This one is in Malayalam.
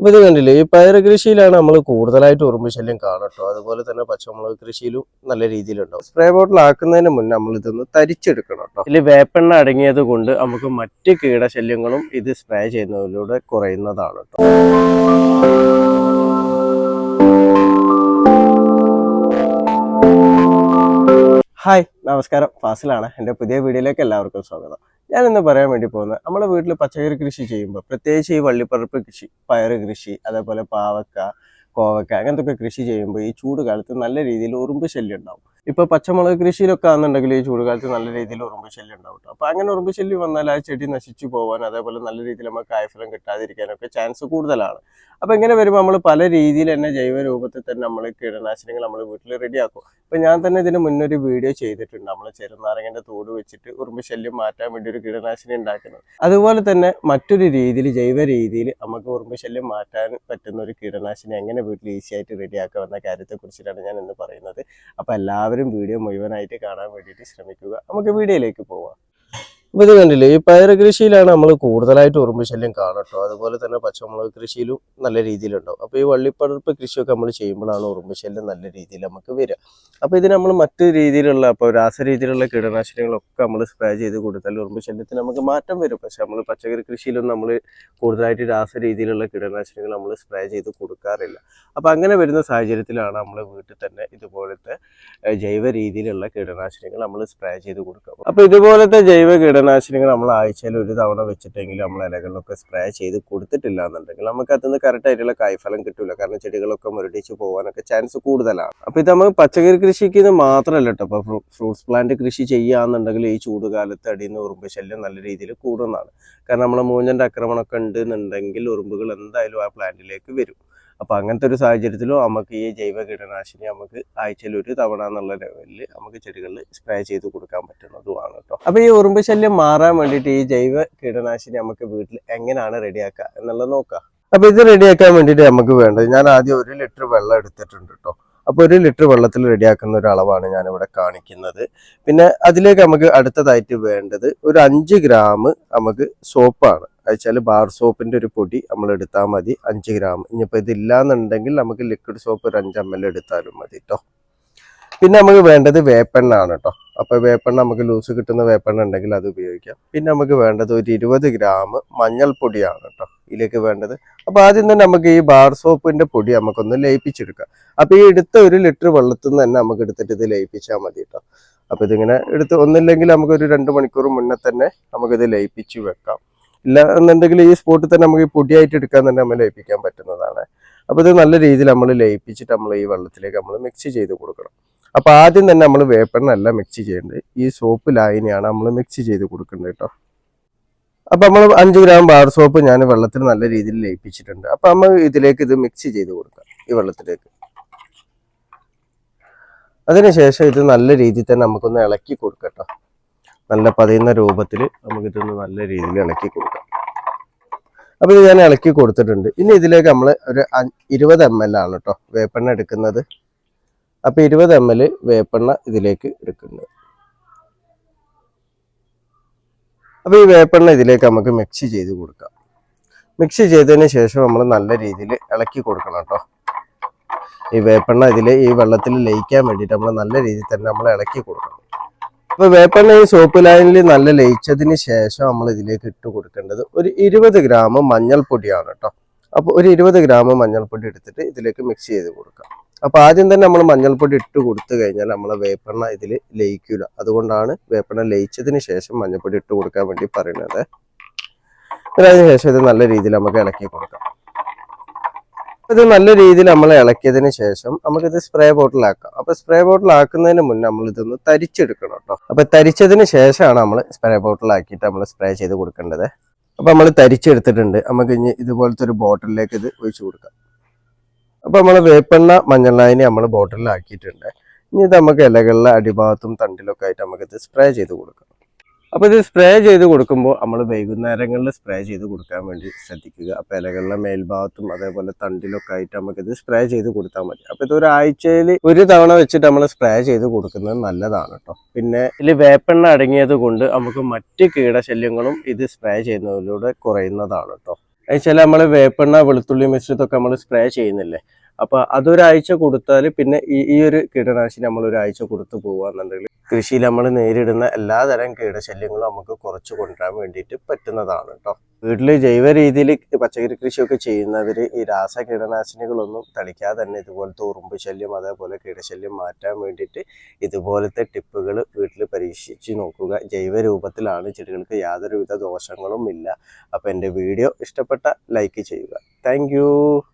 ഇപ്പൊ ഇത് കണ്ടില്ലേ ഈ പയർ കൃഷിയിലാണ് നമ്മൾ കൂടുതലായിട്ട് ഉറുമ്പ് ശല്യം കാണട്ടോ അതുപോലെ തന്നെ പച്ചമുളക് കൃഷിയിലും നല്ല രീതിയിലുണ്ടാവും. സ്പ്രേ ബോട്ടിൽ ആക്കുന്നതിന് മുന്നേ നമ്മൾ ഇതൊന്ന് തരിച്ചെടുക്കണം കേട്ടോ ഇതിൽ വേപ്പെണ്ണ അടങ്ങിയത് കൊണ്ട് നമുക്ക് മറ്റ് കീടശല്യങ്ങളും ഇത് സ്പ്രേ ചെയ്യുന്നതിലൂടെ കുറയുന്നതാണ് കേട്ടോ ഹായ് നമസ്കാരം. ഫാസിലാണ്. എന്റെ പുതിയ വീഡിയോയിലേക്ക് എല്ലാവർക്കും സ്വാഗതം. ഞാൻ ഇന്ന് പറയാൻ വേണ്ടി പോകുന്നത് നമ്മുടെ വീട്ടിൽ പച്ചക്കറി കൃഷി ചെയ്യുമ്പോൾ പ്രത്യേകിച്ച് ഈ വള്ളിപ്പറപ്പ് കൃഷി പയർ കൃഷി അതേപോലെ പാവക്ക കോവക്ക അങ്ങനത്തെ ഒക്കെ കൃഷി ചെയ്യുമ്പോൾ ഈ ചൂട് കാലത്ത് നല്ല രീതിയിൽ ഉറുമ്പ് ശല്യം ഉണ്ടാവും. ഇപ്പോൾ പച്ചമുളക് കൃഷിയിലൊക്കെ ആണെന്നുണ്ടെങ്കിൽ ഈ ചൂടുകാലത്ത് നല്ല രീതിയിൽ ഉറുമ്പ് ശല്യം ഉണ്ടാവും അപ്പൊ അപ്പോൾ അങ്ങനെ ഉറുമ്പ് ശല്യം വന്നാൽ ആ ചെടി നശിച്ചു പോകാൻ അതേപോലെ നല്ല രീതിയിൽ നമുക്ക് കായഫലം കിട്ടാതിരിക്കാനൊക്കെ ചാൻസ് കൂടുതലാണ്. അപ്പോൾ ഇങ്ങനെ വരുമ്പോൾ നമ്മൾ പല രീതിയിൽ തന്നെ ജൈവ രൂപത്തിൽ തന്നെ നമ്മൾ കീടനാശിനികൾ നമ്മൾ വീട്ടിൽ റെഡിയാക്കും. ഇപ്പൊ ഞാൻ തന്നെ ഇതിന് മുന്നൊരു വീഡിയോ ചെയ്തിട്ടുണ്ട്. നമ്മൾ ചെറുനാരങ്ങന്റെ തോട് വെച്ചിട്ട് ഉറുമ്പ് ശല്യം മാറ്റാൻ വേണ്ടി ഒരു കീടനാശിനി ഉണ്ടാക്കുന്നത്. അതുപോലെ തന്നെ മറ്റൊരു രീതിയിൽ ജൈവ രീതിയിൽ നമുക്ക് ഉറുമ്പ് ശല്യം മാറ്റാൻ പറ്റുന്ന ഒരു കീടനാശിനി എങ്ങനെ വീട്ടിൽ ഈസി ആയിട്ട് റെഡിയാക്കാം എന്ന കാര്യത്തെ കുറിച്ചിട്ടാണ് ഞാൻ ഇന്ന് പറയുന്നത്. അപ്പൊ എല്ലാവരും വീഡിയോ മുഴുവനായിട്ട് കാണാൻ വേണ്ടിയിട്ട് ശ്രമിക്കുക. നമുക്ക് വീഡിയോയിലേക്ക് പോവാം. ഇപ്പൊ ഇത് കണ്ടില്ലേ ഈ പയർ കൃഷിയിലാണ് നമ്മൾ കൂടുതലായിട്ട് ഉറുമ്പ് ശല്യം കാണട്ടോ അതുപോലെ തന്നെ പച്ചമുളക് കൃഷിയിലും നല്ല രീതിയിലുണ്ടാവും. അപ്പോൾ ഈ വള്ളിപ്പടർപ്പ് കൃഷിയൊക്കെ നമ്മൾ ചെയ്യുമ്പോഴാണ് ഉറുമ്പ് ശല്യം നല്ല രീതിയിൽ നമുക്ക് വരിക. അപ്പോൾ ഇതിന് നമ്മൾ മറ്റു രീതിയിലുള്ള അപ്പോൾ രാസ രീതിയിലുള്ള കീടനാശിനികളൊക്കെ നമ്മൾ സ്പ്രേ ചെയ്ത് കൊടുത്താൽ ഉറുമ്പ് ശല്യത്തിന് നമുക്ക് മാറ്റം വരും. പക്ഷെ നമ്മൾ പച്ചക്കറി കൃഷിയിലൊന്നും നമ്മൾ കൂടുതലായിട്ട് രാസ രീതിയിലുള്ള കീടനാശിനികൾ നമ്മൾ സ്പ്രേ ചെയ്ത് കൊടുക്കാറില്ല. അപ്പോൾ അങ്ങനെ വരുന്ന സാഹചര്യത്തിലാണ് നമ്മൾ വീട്ടിൽ തന്നെ ഇതുപോലത്തെ ജൈവ രീതിയിലുള്ള കീടനാശിനികൾ നമ്മൾ സ്പ്രേ ചെയ്ത് കൊടുക്കുക. അപ്പോൾ ഇതുപോലത്തെ ജൈവ കീടനാശിനികൾ നമ്മൾ ആഴ്ചയിൽ ഒരു തവണ വെച്ചിട്ടെങ്കിലും നമ്മൾ ഇലകളിലൊക്കെ സ്പ്രേ ചെയ്ത് കൊടുത്തിട്ടില്ല എന്നുണ്ടെങ്കിൽ നമുക്ക് അതിൽ നിന്ന് കറക്റ്റ് ആയിട്ടുള്ള കായ്ഫലം കിട്ടില്ല കാരണം ചെടികളൊക്കെ മുരടിച്ച് പോകാനൊക്കെ ചാൻസ് കൂടുതലാണ്. അപ്പോൾ ഇത് നമുക്ക് പച്ചക്കറി കൃഷിക്ക് ഇത് മാത്രമല്ല കേട്ടോ ഇപ്പോൾ ഫ്രൂട്ട്സ് പ്ലാന്റ് കൃഷി ചെയ്യാന്നുണ്ടെങ്കിൽ ഈ ചൂടുകാലത്ത് അടിയിൽ നിന്ന് ഉറുമ്പ് ശല്യം നല്ല രീതിയിൽ കൂടുന്നതാണ്. കാരണം നമ്മൾ മൂഞ്ഞന്റെ ആക്രമണമൊക്കെ ഉണ്ട് എന്നുണ്ടെങ്കിൽ ഉറുമ്പുകൾ എന്തായാലും ആ പ്ലാന്റിലേക്ക് വരും. അപ്പോൾ അങ്ങനത്തെ ഒരു സാഹചര്യത്തിലും നമുക്ക് ഈ ജൈവ കീടനാശിനി നമുക്ക് ആഴ്ചയിൽ ഒരു തവണ എന്നുള്ള ലെവലിൽ നമുക്ക് ചെടികളിൽ സ്പ്രേ ചെയ്ത് കൊടുക്കാൻ പറ്റുന്നതുമാണ് കേട്ടോ. അപ്പോൾ ഈ ഉറുമ്പ് ശല്യം മാറാൻ വേണ്ടിയിട്ട് ഈ ജൈവ കീടനാശിനി നമുക്ക് വീട്ടിൽ എങ്ങനെയാണ് റെഡിയാക്കുക എന്നുള്ളത് നോക്കാം. അപ്പോൾ ഇത് റെഡിയാക്കാൻ വേണ്ടിയിട്ട് നമുക്ക് വേണ്ടത് ഞാൻ ആദ്യം ഒരു ലിറ്റർ വെള്ളം എടുത്തിട്ടുണ്ട് കേട്ടോ. അപ്പോൾ ഒരു ലിറ്റർ വെള്ളത്തിൽ റെഡിയാക്കുന്ന ഒരു അളവാണ് ഞാനിവിടെ കാണിക്കുന്നത്. പിന്നെ അതിലേക്ക് നമുക്ക് അടുത്തതായിട്ട് വേണ്ടത് ഒരു അഞ്ച് ഗ്രാം നമുക്ക് സോപ്പാണ്. വെച്ചാൽ ബാർ സോപ്പിന്റെ ഒരു പൊടി നമ്മൾ എടുത്താൽ മതി. അഞ്ച് ഗ്രാം. ഇനിയിപ്പോൾ ഇതില്ലാന്നുണ്ടെങ്കിൽ നമുക്ക് ലിക്വിഡ് സോപ്പ് ഒരു അഞ്ച് എം എൽ എടുത്താലും മതി കേട്ടോ പിന്നെ നമുക്ക് വേണ്ടത് വേപ്പെണ്ണ ആണ് കേട്ടോ അപ്പോൾ വേപ്പെണ്ണ നമുക്ക് ലൂസ് കിട്ടുന്ന വേപ്പെണ്ണ ഉണ്ടെങ്കിൽ അത് ഉപയോഗിക്കാം. പിന്നെ നമുക്ക് വേണ്ടത് ഒരു ഇരുപത് ഗ്രാം മഞ്ഞൾപ്പൊടിയാണ് കേട്ടോ ഇതിലേക്ക് വേണ്ടത്. അപ്പോൾ ആദ്യം തന്നെ നമുക്ക് ഈ ബാർ സോപ്പിന്റെ പൊടി നമുക്കൊന്ന് ലയിപ്പിച്ചെടുക്കാം. അപ്പോൾ ഈ എടുത്ത ഒരു ലിറ്റർ വെള്ളത്തിൽ നിന്ന് തന്നെ നമുക്ക് എടുത്തിട്ട് ഇത് ലയിപ്പിച്ചാൽ മതി കേട്ടോ അപ്പോൾ ഇതിങ്ങനെ എടുത്ത് ഒന്നില്ലെങ്കിൽ നമുക്ക് ഒരു രണ്ട് മണിക്കൂർ മുന്നേ തന്നെ നമുക്കിത് ലയിപ്പിച്ച് വെക്കാം. ഇല്ല എന്നുണ്ടെങ്കിൽ ഈ സ്പോട്ടിൽ തന്നെ നമുക്ക് ഈ പൊടിയായിട്ട് എടുക്കാൻ തന്നെ നമ്മൾ ലയിപ്പിക്കാൻ പറ്റുന്നതാണ്. അപ്പോൾ ഇത് നല്ല രീതിയിൽ നമ്മൾ ലയിപ്പിച്ചിട്ട് നമ്മൾ ഈ വെള്ളത്തിലേക്ക് നമ്മൾ മിക്സ് ചെയ്ത് കൊടുക്കണം. അപ്പോൾ ആദ്യം തന്നെ നമ്മൾ വേപ്പറിനല്ല മിക്സ് ചെയ്യേണ്ടത് ഈ സോപ്പ് ലായനിയാണ് നമ്മൾ മിക്സ് ചെയ്ത് കൊടുക്കേണ്ടത് കേട്ടോ അപ്പോൾ നമ്മൾ അഞ്ച് ഗ്രാം ബാർ സോപ്പ് ഞാൻ വെള്ളത്തിൽ നല്ല രീതിയിൽ ലയിപ്പിച്ചിട്ടുണ്ട്. അപ്പോൾ നമ്മൾ ഇതിലേക്ക് ഇത് മിക്സ് ചെയ്ത് കൊടുക്കാം ഈ വെള്ളത്തിലേക്ക്. അതിനുശേഷം ഇത് നല്ല രീതിയിൽ തന്നെ നമുക്കൊന്ന് ഇളക്കി കൊടുക്കട്ടോ നല്ല പതിയുന്ന രൂപത്തിൽ നമുക്കിതൊന്ന് നല്ല രീതിയിൽ ഇളക്കി കൊടുക്കാം. അപ്പോൾ ഇത് ഞാൻ ഇളക്കി കൊടുത്തിട്ടുണ്ട്. ഇനി ഇതിലേക്ക് നമ്മൾ ഒരു ഇരുപത് എം എൽ ആണ് കേട്ടോ വേപ്പെണ്ണ എടുക്കുന്നത്. അപ്പോൾ ഇരുപത് എം എൽ വേപ്പെണ്ണ ഇതിലേക്ക് എടുക്കുന്നത് അപ്പോൾ ഈ വേപ്പെണ്ണ ഇതിലേക്ക് നമുക്ക് മിക്സ് ചെയ്ത് കൊടുക്കാം. മിക്സ് ചെയ്തതിന് ശേഷം നമ്മൾ നല്ല രീതിയിൽ ഇളക്കി കൊടുക്കണം കേട്ടോ ഈ വേപ്പെണ്ണ ഇതിൽ ഈ വെള്ളത്തിൽ ലയിക്കാൻ വേണ്ടിയിട്ട് നമ്മൾ നല്ല രീതിയിൽ തന്നെ നമ്മൾ ഇളക്കി കൊടുക്കണം. അപ്പോൾ വേപ്പെണ്ണ ഈ സോപ്പ് ലൈനിൽ നല്ല ലയിച്ചതിന് ശേഷം നമ്മൾ ഇതിലേക്ക് ഇട്ട് കൊടുക്കേണ്ടത് ഒരു ഇരുപത് ഗ്രാം മഞ്ഞൾപ്പൊടിയാണ് കേട്ടോ അപ്പോൾ ഒരു ഇരുപത് ഗ്രാം മഞ്ഞൾപ്പൊടി എടുത്തിട്ട് ഇതിലേക്ക് മിക്സ് ചെയ്ത് കൊടുക്കാം. അപ്പോൾ ആദ്യം തന്നെ നമ്മൾ മഞ്ഞൾപ്പൊടി ഇട്ട് കൊടുത്തു കഴിഞ്ഞാൽ നമ്മളെ വേപ്പെണ്ണ ഇതിൽ ലയിക്കില്ല അതുകൊണ്ടാണ് വേപ്പെണ്ണ ലയിച്ചതിന് ശേഷം മഞ്ഞൾപ്പൊടി ഇട്ട് കൊടുക്കാൻ വേണ്ടി പറയുന്നത്. അതിന് ശേഷം ഇത് നല്ല രീതിയിൽ നമുക്ക് ഇളക്കി കൊടുക്കാം. ഇത് നല്ല രീതിയിൽ നമ്മൾ ഇളക്കിയതിന് ശേഷം നമുക്കിത് സ്പ്രേ ബോട്ടിലാക്കാം അപ്പൊ സ്പ്രേ ബോട്ടിലാക്കുന്നതിന് മുന്നേ നമ്മൾ ഇതൊന്ന് തരിച്ചെടുക്കണം കേട്ടോ അപ്പൊ തരിച്ചതിന് ശേഷമാണ് നമ്മൾ സ്പ്രേ ബോട്ടിലാക്കിയിട്ട് നമ്മൾ സ്പ്രേ ചെയ്ത് കൊടുക്കേണ്ടത്. അപ്പൊ നമ്മൾ തരിച്ചെടുത്തിട്ടുണ്ട്. നമുക്ക് ഇനി ഇതുപോലത്തെ ഒരു ബോട്ടിലേക്ക് ഇത് ഒഴിച്ചു കൊടുക്കാം. അപ്പൊ നമ്മൾ വേപ്പെണ്ണ മഞ്ഞളിനെ നമ്മൾ ബോട്ടിലാക്കിയിട്ടുണ്ട്. ഇനി ഇത് നമുക്ക് ഇലകളിലെ അടിഭാഗത്തും തണ്ടിലൊക്കെ ആയിട്ട് നമുക്കിത് സ്പ്രേ ചെയ്ത് കൊടുക്കാം. അപ്പോൾ ഇത് സ്പ്രേ ചെയ്ത് കൊടുക്കുമ്പോൾ നമ്മൾ വൈകുന്നേരങ്ങളിൽ സ്പ്രേ ചെയ്ത് കൊടുക്കാൻ വേണ്ടി ശ്രദ്ധിക്കുക. അപ്പോൾ ഇലകളിലെ മേൽഭാഗത്തും അതേപോലെ തണ്ടിലൊക്കെ ആയിട്ട് നമുക്കിത് സ്പ്രേ ചെയ്ത് കൊടുത്താൽ മതി. അപ്പോൾ ഇത് ഒരാഴ്ചയിൽ ഒരു തവണ വെച്ചിട്ട് നമ്മൾ സ്പ്രേ ചെയ്ത് കൊടുക്കുന്നത് നല്ലതാണ് കേട്ടോ പിന്നെ ഇതിൽ വേപ്പെണ്ണ അടങ്ങിയത് കൊണ്ട് നമുക്ക് മറ്റ് കീടശല്യങ്ങളും ഇത് സ്പ്രേ ചെയ്യുന്നതിലൂടെ കുറയുന്നതാണ് കേട്ടോ വെച്ചാൽ നമ്മൾ വേപ്പെണ്ണ വെളുത്തുള്ളി മിശ്രിതമൊക്കെ നമ്മൾ സ്പ്രേ ചെയ്യുന്നില്ലേ? അപ്പോൾ അതൊരാഴ്ച കൊടുത്താൽ പിന്നെ ഈ ഈ ഒരു കീടനാശിനി നമ്മൾ ഒരാഴ്ച കൊടുത്തു പോവുകയെന്നുണ്ടെങ്കിൽ കൃഷിയിൽ നമ്മൾ നേരിടുന്ന എല്ലാതരം കീടശല്യങ്ങളും നമുക്ക് കുറച്ച് കൊണ്ടുവരാൻ വേണ്ടിയിട്ട് പറ്റുന്നതാണ് കേട്ടോ. വീട്ടിൽ ജൈവ രീതിയിൽ പച്ചക്കറി കൃഷിയൊക്കെ ചെയ്യുന്നവർ ഈ രാസ കീടനാശിനികളൊന്നും തളിക്കാതെ തന്നെ ഇതുപോലത്തെ ഉറുമ്പ് ശല്യം അതേപോലെ കീടശല്യം മാറ്റാൻ വേണ്ടിയിട്ട് ഇതുപോലത്തെ ടിപ്പുകൾ വീട്ടിൽ പരീക്ഷിച്ച് നോക്കുക. ജൈവ രൂപത്തിലാണ് ചെടികൾക്ക് യാതൊരുവിധ ദോഷങ്ങളും ഇല്ല. അപ്പോൾ എന്റെ വീഡിയോ ഇഷ്ടപ്പെട്ട ലൈക്ക് ചെയ്യുക. താങ്ക്